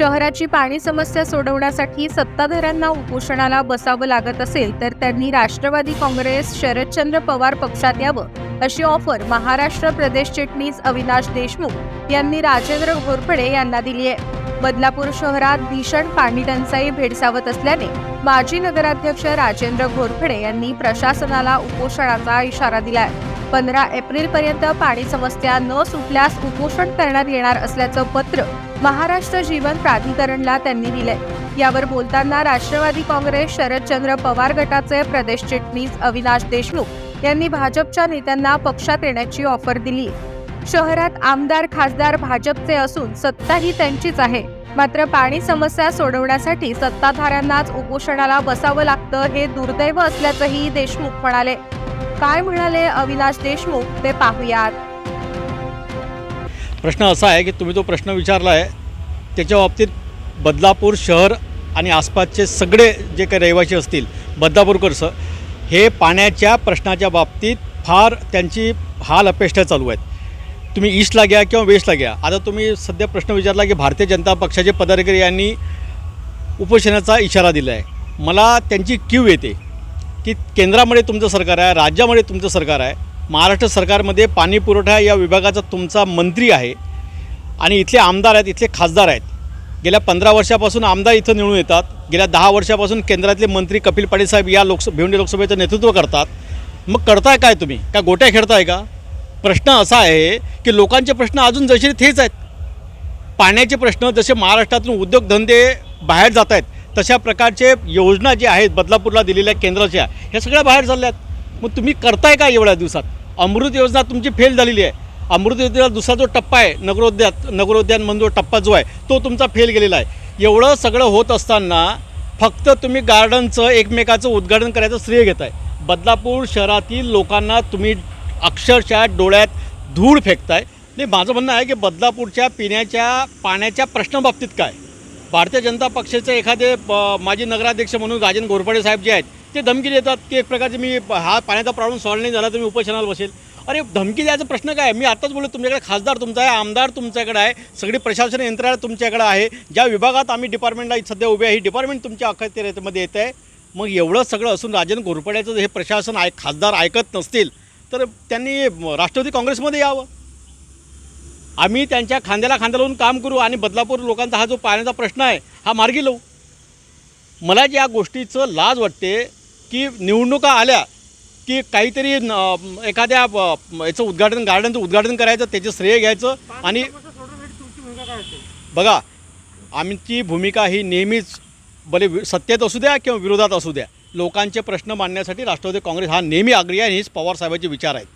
शहराची पाणी समस्या सोडवण्यासाठी सत्ताधाऱ्यांना उपोषणाला बसावं लागत असेल तर त्यांनी राष्ट्रवादी काँग्रेस शरदचंद्र पवार पक्षात यावं अशी ऑफर महाराष्ट्र प्रदेश चिटणीस अविनाश देशमुख यांनी राजेंद्र घोरपडे यांना दिली आहे. बदलापूर शहरात भीषण पाणी टंचाई भेडसावत असल्याने माजी नगराध्यक्ष राजेंद्र घोरपडे यांनी प्रशासनाला उपोषणाचा इशारा दिला आहे पंधरा एप्रिल पर्यंत पाणी समस्या न सुटल्यास उपोषण करण्यात येणार असल्याचं पत्र महाराष्ट्र जीवन प्राधिकरणला त्यांनी दिलंय. यावर बोलताना राष्ट्रवादी काँग्रेस शरदचंद्र पवार गटाचे प्रदेश चिटणीस अविनाश देशमुख यांनी भाजपच्या नेत्यांना पक्षात येण्याची ऑफर दिली शहरात आमदार खासदार भाजपचे असून सत्ताही त्यांचीच आहे. मात्र पाणी समस्या सोडवण्यासाठी सत्ताधाऱ्यांनाच उपोषणाला बसावं लागतं हे दुर्दैव असल्याचंही देशमुख म्हणाले. काय म्हणाले अविनाश देशमुख ते पाहूयात. प्रश्न असा आहे की तुम्ही तो प्रश्न विचारला आहे त्याच्या बाबतीत बदलापूर शहर आणि आसपासचे सगळे जे काही रहिवासी असतील बदलापूरकरचं हे पाण्याच्या प्रश्नाच्या बाबतीत फार त्यांची हाल अपेष्टा चालू आहेत. तुम्ही ईस्टला घ्या किंवा वेस्टला घ्या. आता तुम्ही सध्या प्रश्न विचारला की भारतीय जनता पक्षाचे पदाधिकारी यांनी उपोषणाचा इशारा दिला आहे मला त्यांची क्यू येते. की केंद्रामध्ये तुमचं सरकार आहे राज्यामध्ये तुमचं सरकार आहे महाराष्ट्र सरकारमध्ये पाणी पुरवठा या विभागाचा तुमचा मंत्री आहे आणि इथले आमदार आहेत इथले खासदार आहेत. गेल्या पंधरा वर्षापासून आमदार इथं निवडून येतात. गेल्या दहा वर्षापासून केंद्रातले मंत्री कपिल पाटील साहेब या लोकस भिवंडी लोकसभेचं नेतृत्व करतात. मग करताय काय तुम्ही? का गोट्या खेळताय का? प्रश्न असा आहे की लोकांचे प्रश्न अजून जसे तेच आहेत. पाण्याचे प्रश्न जसे महाराष्ट्रातून उद्योगधंदे बाहेर जात आहेत तशा प्रकारचे योजना जे आहेत बदलापूरला दिलेल्या केंद्राच्या ह्या सगळ्या बाहेर चालल्या आहेत मग तुम्ही करताय का एवढ्या दिवसात? अमृत योजना तुमची फेल झालेली आहे. अमृत योजनेचा दुसरा जो टप्पा आहे नगरोद्यान नगरोद्यान म्हणून जो टप्पा जो आहे तो तुमचा फेल गेलेला आहे. एवढं सगळं होत असताना फक्त तुम्ही गार्डनचं एकमेकाचं उद्घाटन करायचं श्रेय घेत आहे बदलापूर शहरातील लोकांना तुम्ही अक्षरशः डोळ्यात धूळ फेकताय. नाही माझं म्हणणं आहे की बदलापूरच्या पिण्याच्या पाण्याच्या प्रश्नाबाबतीत काय? भारतीय जनता पक्षाचे एखादे प- माजी नगराध्यक्ष म्हणून राजन घोरपडे साहेब जे आहेत ते धमकी देतात की एक प्रकारचे मी हा पाण्याचा प्रॉब्लेम सॉल्व्ह नाही झाला तर मी उपोषणाला बसेल. अरे धमकी द्यायचा प्रश्न काय? मी आताच बोललो तुमच्याकडे खासदार तुमचा आहे आमदार तुमच्याकडे आहे सगळी प्रशासन यंत्रणा तुमच्याकडे आहे. ज्या विभागात आम्ही डिपार्टमेंटला सध्या उभे आहे ही डिपार्टमेंट तुमच्या अखत्यारीमध्ये येत आहे. मग एवढं सगळं असून राजन घोरपड्याचं हे प्रशासन ऐक खासदार ऐकत नसतील तर त्यांनी राष्ट्रवादी काँग्रेसमध्ये यावं. आम्ही त्यांच्या खांद्याला खांदा लावून काम करू आणि बदलापूर लोकांचा हा जो पाण्याचा प्रश्न आहे हा मार्गी लावू. मला या गोष्टीचं लाज वाटते की निवडणुका आल्या की काहीतरी एखाद्या याचं उद्घाटन गार्डनचं उद्घाटन करायचं त्याचं श्रेय घ्यायचं आणि बघा आमची भूमिका ही नेहमीच भले सत्तेत असू द्या किंवा विरोधात असू द्या. लोकांचे प्रश्न मांडण्यासाठी राष्ट्रवादी काँग्रेस हा नेहमी आग्रही आहे हेच पवार साहेबांचे विचार आहेत.